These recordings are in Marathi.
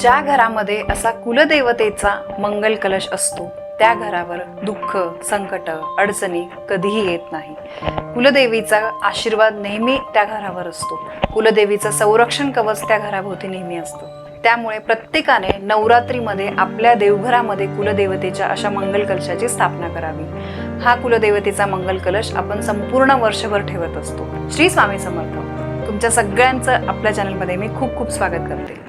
ज्या घरामध्ये असा कुलदेवतेचा मंगल कलश असतो त्या घरावर दुःख संकट अडचणी कधीही येत नाही. कुलदेवीचा आशीर्वाद नेहमी त्या घरावर असतो. कुलदेवीचं संरक्षण कवच त्या घराभोवती नेहमी असतं. त्यामुळे प्रत्येकाने नवरात्रीमध्ये आपल्या देवघरामध्ये कुलदेवतेच्या अशा मंगल कलशाची स्थापना करावी. हा कुलदेवतेचा मंगल कलश आपण संपूर्ण वर्षभर ठेवत असतो. श्री स्वामी समर्थ. तुमच्या सगळ्यांचं आपल्या चॅनलमध्ये मी खूप खूप स्वागत करते.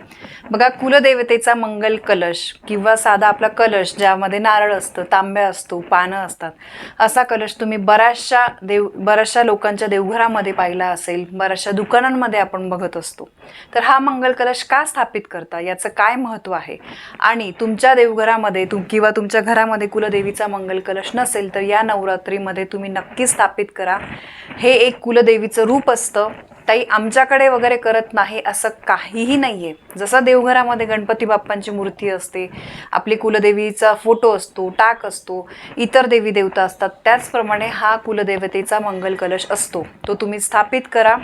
बघा कुलदेवतेचा मंगल कलश किंवा साधा आपला कलश ज्यामध्ये नारळ असतं तांब्या असतो पानं असतात असा कलश तुम्ही बऱ्याचशा देव बऱ्याचशा लोकांच्या देवघरामध्ये पाहिला असेल बऱ्याचशा दुकानांमध्ये आपण बघत असतो. तर हा मंगल कलश का स्थापित करता? याचं काय महत्त्व आहे? आणि तुमच्या देवघरामध्ये तुम किंवा तुमच्या घरामध्ये कुलदेवीचा मंगल कलश नसेल तर या नवरात्रीमध्ये तुम्ही नक्की स्थापित करा. हे एक कुलदेवीचं रूप असतं. ताई आमच्याकडे वगैरे करत नाही असं काहीही नाही आहे जसं देवघरामध्ये गणपती बाप्पांची मूर्ती असते आपली कुलदेवीचा फोटो असतो टाक असतो इतर देवी देवता असतात त्याचप्रमाणे हा कुलदेवतेचा मंगल कलश असतो. तो तुम्ही स्थापित करा.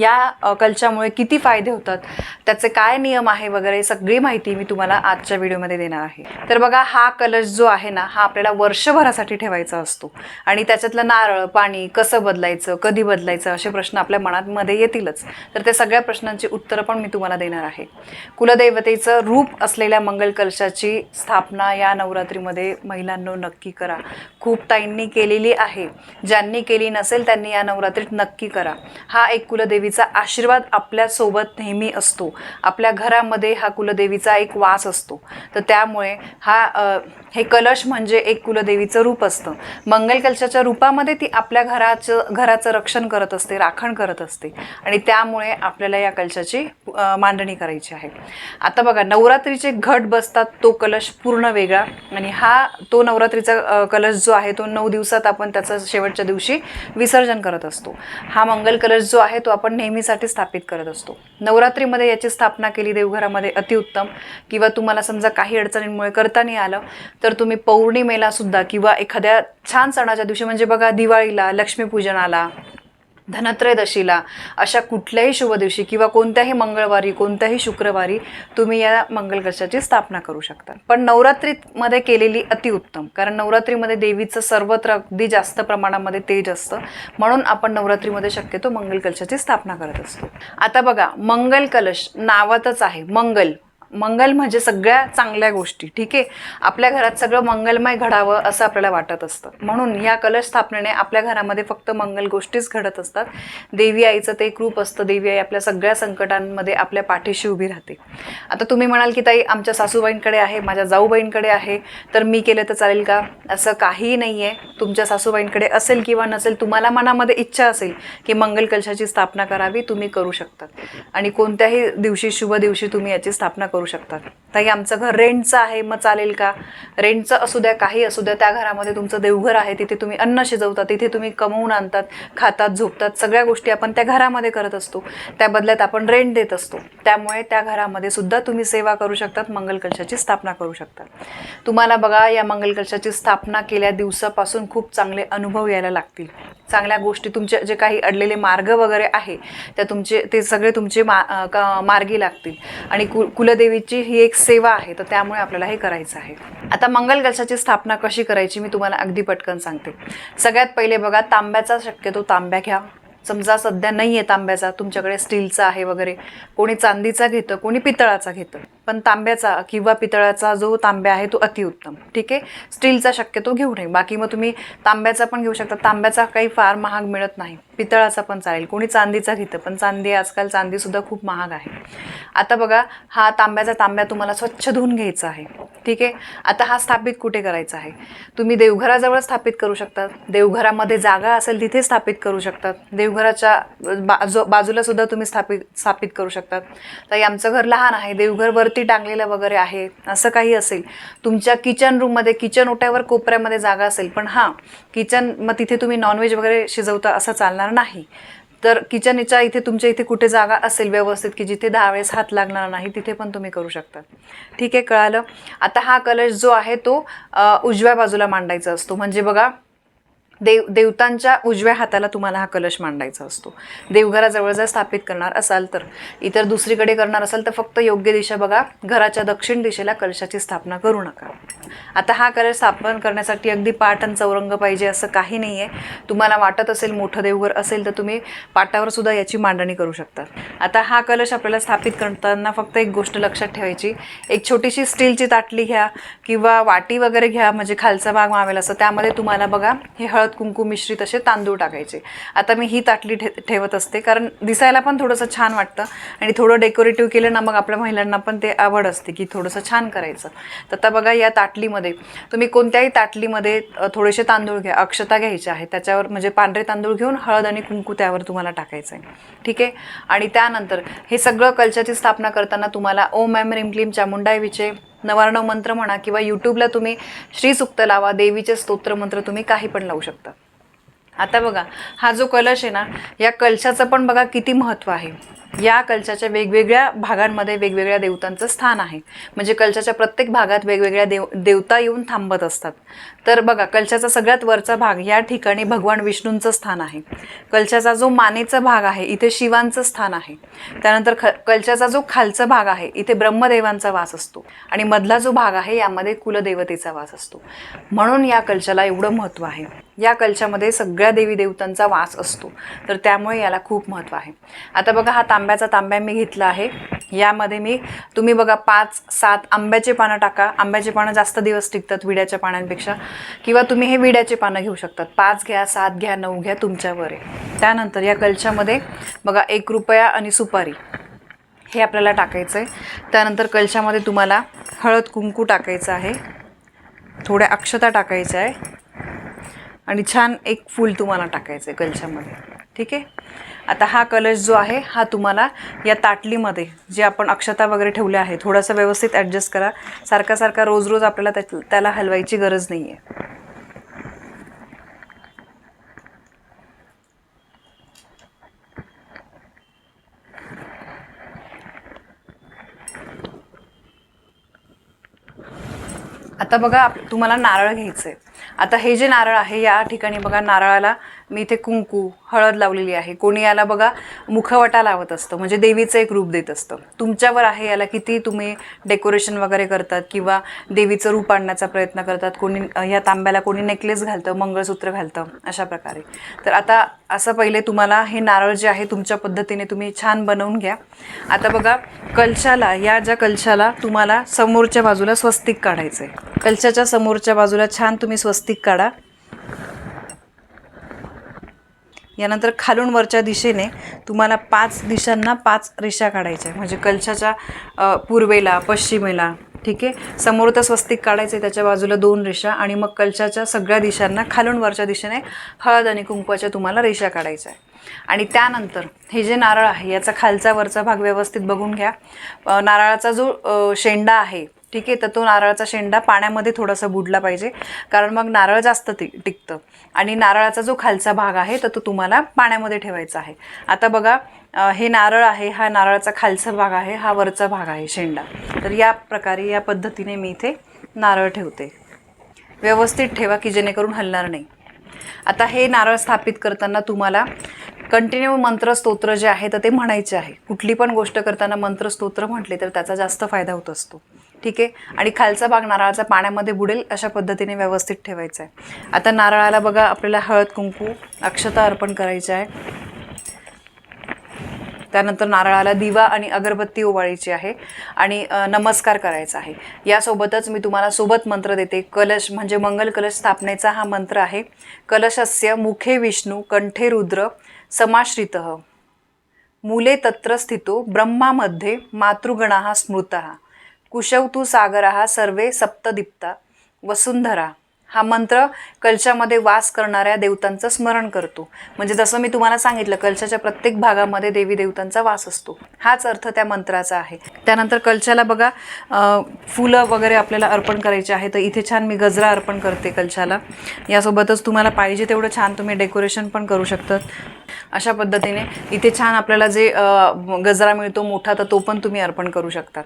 या अ, कलशामुळे किती फायदे होतात? त्याचे काय नियम आहे वगैरे सगळी माहिती मी तुम्हाला आजच्या व्हिडिओमध्ये देणार आहे. तर बघा हा कलश जो आहे ना हा आपल्याला वर्षभरासाठी ठेवायचा असतो. आणि त्याच्यातलं नारळ पाणी कसं बदलायचं कधी बदलायचं असे प्रश्न आपल्या मनामध्ये येतीलच. तर त्या सगळ्या प्रश्नांची उत्तरं पण मी तुम्हाला देणार आहे. कुलदैवतेचं रूप असलेल्या मंगल कलशाची स्थापना या नवरात्रीमध्ये महिलांनो नक्की करा. खूप ताईंनी केलेली आहे. ज्यांनी केली नसेल त्यांनी या नवरात्रीत नक्की करा. हा एक कुलदेवी कुलदेवीचा आशीर्वाद आपल्यासोबत नेहमी असतो. आपल्या घरामध्ये हा कुलदेवीचा एक वास असतो. तर त्यामुळे हा हे कलश म्हणजे एक कुलदेवीचं रूप असतं. मंगल कलशाच्या रूपामध्ये ती आपल्या घराचं घराचं रक्षण करत असते राखण करत असते. आणि त्यामुळे आपल्याला या कलशाची मांडणी करायची आहे. आता बघा नवरात्रीचे घट बसतात तो कलश पूर्ण वेगळा. आणि हा तो नवरात्रीचा कलश जो आहे तो नऊ दिवसात आपण त्याचं शेवटच्या दिवशी विसर्जन करत असतो. हा मंगल कलश जो आहे तो आपण नेहमीसाठी स्थापित करत असतो. नवरात्रीमध्ये याची स्थापना केली देवघरामध्ये अतिउत्तम. किंवा तुम्हाला समजा काही अडचणींमुळे करता नाही आलं तर तुम्ही पौर्णिमेला सुद्धा किंवा एखाद्या छान सणाच्या दिवशी म्हणजे बघा दिवाळीला लक्ष्मीपूजनाला धनत्रयदशीला अशा कुठल्याही शुभ दिवशी किंवा कोणत्याही मंगळवारी कोणत्याही शुक्रवारी तुम्ही या मंगल कलशाची स्थापना करू शकता. पण नवरात्रीमध्ये केलेली अतिउत्तम कारण नवरात्रीमध्ये देवीचं सर्वत्र अगदी जास्त प्रमाणामध्ये तेज असतं. म्हणून आपण नवरात्रीमध्ये शक्यतो मंगल कलशाची स्थापना करत असतो. आता बघा मंगल कलश नावातच आहे मंगल. मंगल म्हणजे सगळ्या चांगल्या गोष्टी ठीक आहे? आपल्या घरात सगळं मंगलमय घडावं असं आपल्याला वाटत असतं. म्हणून या कलश स्थापनेने आपल्या घरामध्ये फक्त मंगल गोष्टीच घडत असतात. देवी आईचं ते एक रूप असतं. देवी आई आपल्या सगळ्या संकटांमध्ये आपल्या पाठीशी उभी राहते. आता तुम्ही म्हणाल की ताई आमच्या सासूबाईंकडे आहे माझ्या जाऊबाईंकडे आहे. तर मी केलं तर चालेल का? असं काहीही नाही आहे तुमच्या सासूबाईंकडे असेल किंवा नसेल तुम्हाला मनामध्ये इच्छा असेल की मंगल कलशाची स्थापना करावी तुम्ही करू शकतात आणि कोणत्याही दिवशी शुभ दिवशी तुम्ही याची स्थापना करू करू शकतात. ताई आमचं घर रेंटचं आहे मग चालेल का? रेंटचं असू द्या काही असू द्या त्या घरामध्ये तुमचं देवघर आहे तिथे तुम्ही अन्न शिजवता तिथे तुम्ही कमवून आणतात खातात झोपतात सगळ्या गोष्टी आपण त्या घरामध्ये करत असतो. त्या बदल्यात आपण रेंट देत असतो. त्यामुळे त्या घरामध्ये सुद्धा तुम्ही सेवा करू शकतात मंगल कलशाची स्थापना करू शकतात. तुम्हाला बघा या मंगल कलशाची स्थापना केल्या दिवसापासून खूप चांगले अनुभव यायला लागतील. चांगल्या गोष्टी तुमचे जे काही अडलेले मार्ग वगैरे आहे त्या तुमचे ते सगळे तुमचे मा का- मार्गी लागतील. आणि कु कुलदेवीची ही एक सेवा आहे तर त्यामुळे आपल्याला हे करायचं आहे. आता मंगल कलशाची स्थापना कशी करायची मी तुम्हाला अगदी पटकन सांगते. सगळ्यात पहिले बघा तांब्याचा शक्यतो तांब्या घ्या. समजा सध्या नाही आहे तांब्याचा तुमच्याकडे स्टीलचा आहे वगैरे. कोणी चांदीचा घेतं कोणी पितळाचा घेतं. पण तांब्याचा किंवा पितळाचा जो तांब्या आहे तो अतिउत्तम. ठीक आहे? स्टीलचा शक्यतो घेऊ नये. बाकी मग तुम्ही तांब्याचा पण घेऊ शकता. तांब्याचा काही फार महाग मिळत नाही. पितळाचा पण चालेल. कोणी चांदीचा घेतं पण चांदी आजकाल चांदीसुद्धा खूप महाग आहे. आता बघा हा तांब्याचा तांब्या तुम्हाला स्वच्छ धुवून घ्यायचा आहे. ठीक आहे? आता हा स्थापित कुठे करायचा आहे? तुम्ही देवघराजवळ स्थापित करू शकतात देवघरामध्ये जागा असेल तिथे स्थापित करू शकतात देवघराच्या बाजू बाजूलासुद्धा तुम्ही स्थापित स्थापित करू शकतात तर आमचं घर लहान आहे. देवघर वरती टांगलेलं वगैरे आहे. असं काही असेल. तुमच्या किचन रूममध्ये किचन ओट्यावर कोपऱ्यामध्ये जागा असेल. पण हां किचन मग तिथे तुम्ही नॉनव्हेज वगैरे शिजवता असं चालणार नाही. तर किचनच्या इथे तुमच्या इथे कुठे जागा असेल व्यवस्थित की जिथे दहा वेळेस हात लागणार नाही तिथे पण तुम्ही करू शकता. ठीक आहे कळालं? आता हा कलश जो आहे तो उजव्या बाजूला मांडायचा असतो. म्हणजे बघा देव देवतांच्या उजव्या हाताला तुम्हाला हा कलश मांडायचा असतो. देवघराजवळ जर स्थापित करणार असाल तर इतर दुसरीकडे करणार असाल तर फक्त योग्य दिशा बघा घराच्या दक्षिण दिशेला कलशाची स्थापना करू नका. आता हा कलश स्थापन करण्यासाठी अगदी पाट आणि चौरंग पाहिजे असं काही नाही आहे तुम्हाला वाटत असेल मोठं देवघर असेल तर तुम्ही पाटावर सुद्धा याची मांडणी करू शकता. आता हा कलश आपल्याला स्थापित करताना फक्त एक गोष्ट लक्षात ठेवायची. एक छोटीशी स्टीलची ताटली घ्या किंवा वाटी वगैरे घ्या म्हणजे खालचा भाग मावेल असं. त्यामध्ये तुम्हाला बघा हे हळद कुंकू मिश्रित असे तांदूळ टाकायचे. आता मी ही ताटली ठे ठेवत असते कारण दिसायला पण थोडंसं छान वाटतं आणि थोडं डेकोरेटिव्ह केलं ना मग आपल्या महिलांना पण ते आवड असते की थोडंसं छान करायचं. तर आता बघा या ताटलीमध्ये तुम्ही कोणत्याही ताटलीमध्ये थोडेसे तांदूळ घ्या अक्षता घ्यायच्या आहे त्याच्यावर म्हणजे पांढरे तांदूळ घेऊन हळद आणि कुंकू त्यावर तुम्हाला टाकायचं आहे ठीक आहे? आणि त्यानंतर हे सगळं कल्चरची स्थापना करताना तुम्हाला ओम मॅम रिम क्लीम चामुंडाय विचे नवारणव मंत्र म्हणा किंवा यूट्यूबला तुम्ही श्रीसुक्त लावा देवीचे स्तोत्र मंत्र तुम्ही काही पण लावू शकता. आता बघा हा जो कलश आहे ना या कलशाचं पण बघा किती महत्त्व आहे. या कलशाच्या वेगवेगळ्या भागांमध्ये वेगवेगळ्या देवतांचं स्थान आहे. म्हणजे कलशाच्या प्रत्येक भागात वेगवेगळ्या देव देवता येऊन थांबत असतात. तर बघा कलशाचा सगळ्यात वरचा भाग या ठिकाणी भगवान विष्णूंचं स्थान आहे. कलशाचा जो मानेचा भाग आहे इथे शिवांचं स्थान आहे. त्यानंतर ख कलशाचा जो खालचा भाग आहे इथे ब्रह्मदेवांचा वास असतो. आणि मधला जो भाग आहे यामध्ये कुलदेवतेचा वास असतो. म्हणून या कलशाला एवढं महत्त्व आहे. या कलशामध्ये सगळ्या देवी देवतांचा वास असतो. तर त्यामुळे याला खूप महत्त्व आहे. आता बघा हा तांब्याचा तांब्या मी घेतला आहे. यामध्ये मी तुम्ही बघा पाच सात आंब्याचे पानं टाका. आंब्याचे पानं जास्त दिवस टिकतात विड्याच्या पानांपेक्षा. किंवा तुम्ही हे विड्याचे पानं घेऊ शकतात. पाच घ्या सात घ्या नऊ घ्या तुमच्यावर आहे. त्यानंतर या कलशामध्ये बघा एक रुपया आणि सुपारी. हे आपल्याला टाकायचं आहे. त्यानंतर कलशामध्ये तुम्हाला हळद कुंकू टाकायचं आहे. थोड्या अक्षता टाकायच्या आहे. आणि छान एक फूल तुम्हाला टाकायचं आहे कलशामध्ये. ठीक आहे? आता हा कलश जो आहे हा तुम्हाला या ताटलीमध्ये जे आपण अक्षता वगैरे ठेवले आहे थोडासा व्यवस्थित ॲडजस्ट करा. सारखा सारखा रोज रोज आपल्याला त्या त्याला हलवायची गरज नाही आहे आता बघा तुम्हाला नारळ घ्यायचं आहे आता हे जे नारळ आहे या ठिकाणी बघा नारळाला मी इथे कुंकू हळद लावलेली आहे. कोणी याला बघा मुखवटा लावत असतं म्हणजे देवीचं एक रूप देत असतं. तुमच्यावर आहे याला किती तुम्ही डेकोरेशन वगैरे करतात किंवा देवीचं रूप आणण्याचा प्रयत्न करतात कोणी या तांब्याला कोणी नेकलेस घालतं मंगळसूत्र घालतं अशा प्रकारे. तर आता असं पहिले तुम्हाला हे नारळ जे आहे तुमच्या पद्धतीने तुम्ही छान बनवून घ्या. आता बघा कलशाला या ज्या कलशाला तुम्हाला समोरच्या बाजूला स्वस्तिक काढायचं आहे कलशाच्या समोरच्या बाजूला छान तुम्ही स्वस्तिक काढा. यानंतर खालून वरच्या दिशेने तुम्हाला पाच दिशांना पाच रेषा काढायच्या आहे. म्हणजे कलशाच्या पूर्वेला पश्चिमेला ठीक आहे? समोर तर स्वस्तिक काढायचं आहे त्याच्या बाजूला दोन रेषा आणि मग कलशाच्या सगळ्या दिशांना खालून वरच्या दिशेने हळद आणि कुंकवाच्या तुम्हाला रेषा काढायच्या आहे आणि त्यानंतर हे जे नारळ आहे याचा खालचा वरचा भाग व्यवस्थित बघून घ्या. नारळाचा जो शेंडा आहे ठीक आहे तर तो नारळाचा शेंडा पाण्यामध्ये थोडासा बुडला पाहिजे. कारण मग नारळ जास्त ति टिकतं. आणि नारळाचा जो खालचा भाग आहे तर तो तुम्हाला पाण्यामध्ये ठेवायचा आहे. आता बघा हे नारळ आहे हा नारळाचा खालचा भाग आहे हा वरचा भाग आहे शेंडा. तर या प्रकारे या पद्धतीने मी इथे नारळ ठेवते. व्यवस्थित ठेवा की जेणेकरून हलणार नाही. आता हे नारळ स्थापित करताना तुम्हाला कंटिन्यू मंत्र स्तोत्र जे आहे तर ते म्हणायचे आहे. कुठली पण गोष्ट करताना मंत्र स्तोत्र म्हटले तर त्याचा जास्त फायदा होत असतो. ठीक आहे? आणि खालचा भाग नारळाचा पाण्यामध्ये बुडेल अशा पद्धतीने व्यवस्थित ठेवायचा आहे आता नारळाला बघा आपल्याला हळद कुंकू अक्षता अर्पण करायची आहे. त्यानंतर नारळाला दिवा आणि अगरबत्ती ओवाळायची आहे. आणि नमस्कार करायचा आहे. यासोबतच मी तुम्हाला सोबत मंत्र देते. कलश म्हणजे मंगल कलश स्थापनेचा हा मंत्र आहे. कलशस्य मुखे विष्णू कंठे रुद्र समाश्रित. मुले तत्र स्थितो ब्रह्मामध्ये मातृगणा स्मृत. कुशवतू सागर हा सर्वे सप्तदीप्ता वसुंधरा हा मंत्र कलशामध्ये वास करणाऱ्या देवतांचं स्मरण करतो. म्हणजे जसं मी तुम्हाला सांगितलं कलशाच्या प्रत्येक भागामध्ये देवी देवतांचा वास असतो. हाच अर्थ त्या मंत्राचा आहे. त्यानंतर कलशाला बघा फुलं वगैरे आपल्याला अर्पण करायचे आहे तर इथे छान मी गजरा अर्पण करते कलशाला. यासोबतच तुम्हाला पाहिजे तेवढं छान तुम्ही डेकोरेशन पण करू शकतात. अशा पद्धतीने इथे छान आपल्याला जे गजरा मिळतो मोठा तर तो पण तुम्ही अर्पण करू शकता.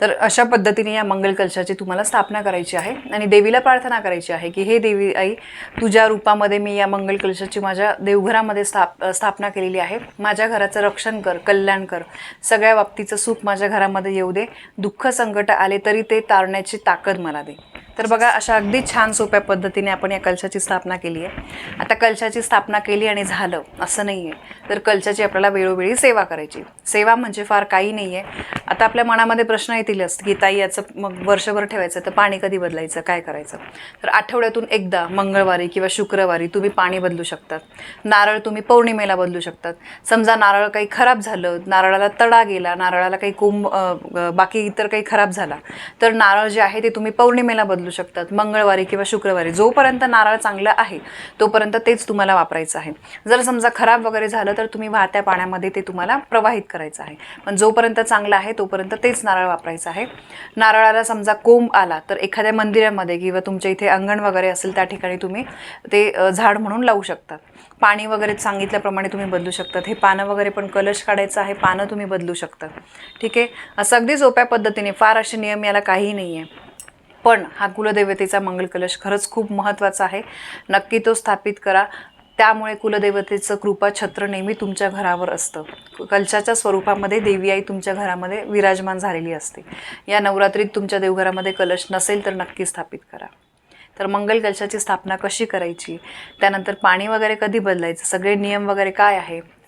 तर अशा पद्धतीने या मंगल कलशाची तुम्हाला स्थापना करायची आहे आणि देवीला प्रार्थना करायची आहे की हे देवी आई तुझ्या रूपामध्ये मी या मंगल कलशाची माझ्या देवघरामध्ये स्थाप स्थापना केलेली आहे. माझ्या घराचं रक्षण कर कल्याण कर. सगळ्या बाबतीचं सुख माझ्या घरामध्ये येऊ दे. दुःख संकट आले तरी ते तारण्याची ताकद मला दे. तर बघा अशा अगदी छान सोप्या पद्धतीने आपण या कलशाची स्थापना केली आहे. आता कलशाची स्थापना केली आणि झालं असं नाही आहे तर कलशाची आपल्याला वेळोवेळी सेवा करायची. सेवा म्हणजे फार काही नाही आहे आता आपल्या मनामध्ये प्रश्न येतीलच की ताई याचं मग वर्षभर ठेवायचं तर पाणी कधी बदलायचं काय करायचं? तर आठवड्यातून एकदा मंगळवारी किंवा शुक्रवारी तुम्ही पाणी बदलू शकतात. नारळ तुम्ही पौर्णिमेला बदलू शकतात. समजा नारळ काही खराब झालं नारळाला तडा गेला नारळाला काही कोंब बाकी इतर काही खराब झाला तर नारळ जे आहे ते तुम्ही पौर्णिमेला बदलू शकतात मंगळवारी किंवा शुक्रवारी. जोपर्यंत नारळ चांगलं आहे तोपर्यंत तेच तुम्हाला वापरायचं आहे. जर समजा खराब वगैरे झालं तर तुम्ही वाहत्या पाण्यामध्ये ते तुम्हाला प्रवाहित करायचं आहे. पण जोपर्यंत चांगलं आहे तोपर्यंत तेच नारळ वापरायचं आहे. नारळाला समजा कोंब आला तर एखाद्या मंदिरामध्ये किंवा तुमच्या इथे अंगण वगैरे असेल त्या ठिकाणी तुम्ही ते झाड म्हणून लावू शकतात. पाणी वगैरे सांगितल्याप्रमाणे तुम्ही बदलू शकतात. हे पानं वगैरे पण कलश काढायचं आहे पानं तुम्ही बदलू शकतात. ठीक आहे? असं अगदी सोप्या पद्धतीने फार असे नियम याला काही नाही आहे पण हा कुलदेवतेचा मंगल कलश खरंच खूप महत्त्वाचा आहे. नक्की तो स्थापित करा. त्यामुळे कुलदेवतेचं कृपा छत्र नेहमी तुमच्या घरावर असतं. कलशाच्या स्वरूपामध्ये देवी आई तुमच्या घरामध्ये विराजमान झालेली असते. या नवरात्रीत तुमच्या देवघरामध्ये कलश नसेल तर नक्की स्थापित करा. तर मंगल कलशाची स्थापना कशी करायची? त्यानंतर पाणी वगैरे कधी बदलायचं? सगळे नियम वगैरे काय आहे?